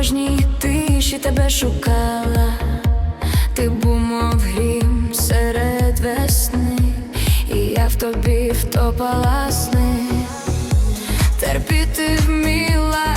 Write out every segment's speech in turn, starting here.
кожній тиші тебе шукала, ти був мов грім серед весни, в тобі втопала сни, терпіти вміла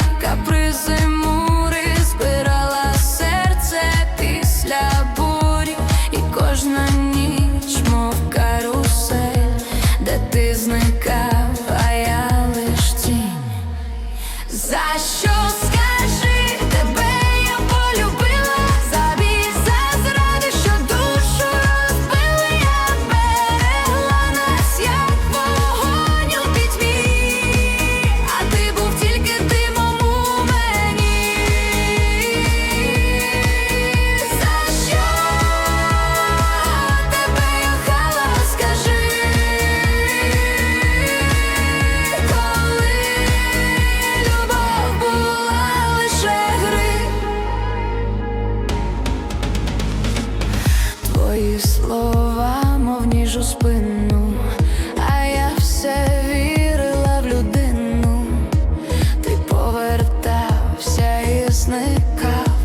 мов ніж у спину, а я все вірила в людину. Ти повертався і зникав,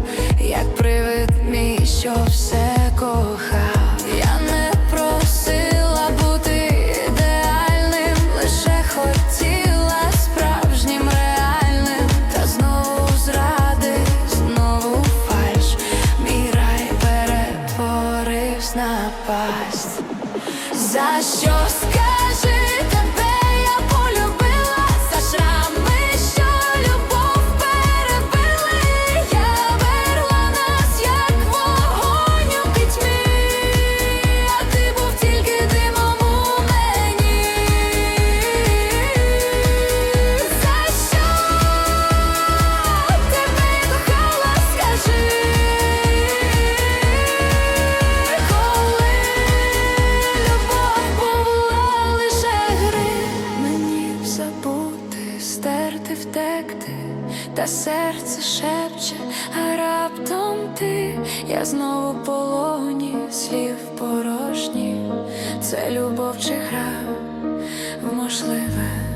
як привид мій, що все кохав. Я не просила бути ідеальним, лише хотіла справжнім реальним, та знову зради, знову фальш. Мій рай перетворився. За що скажи та серце шепче, а раптом ти, я знову полоні, слів порожні, це любов чи гра в можливе.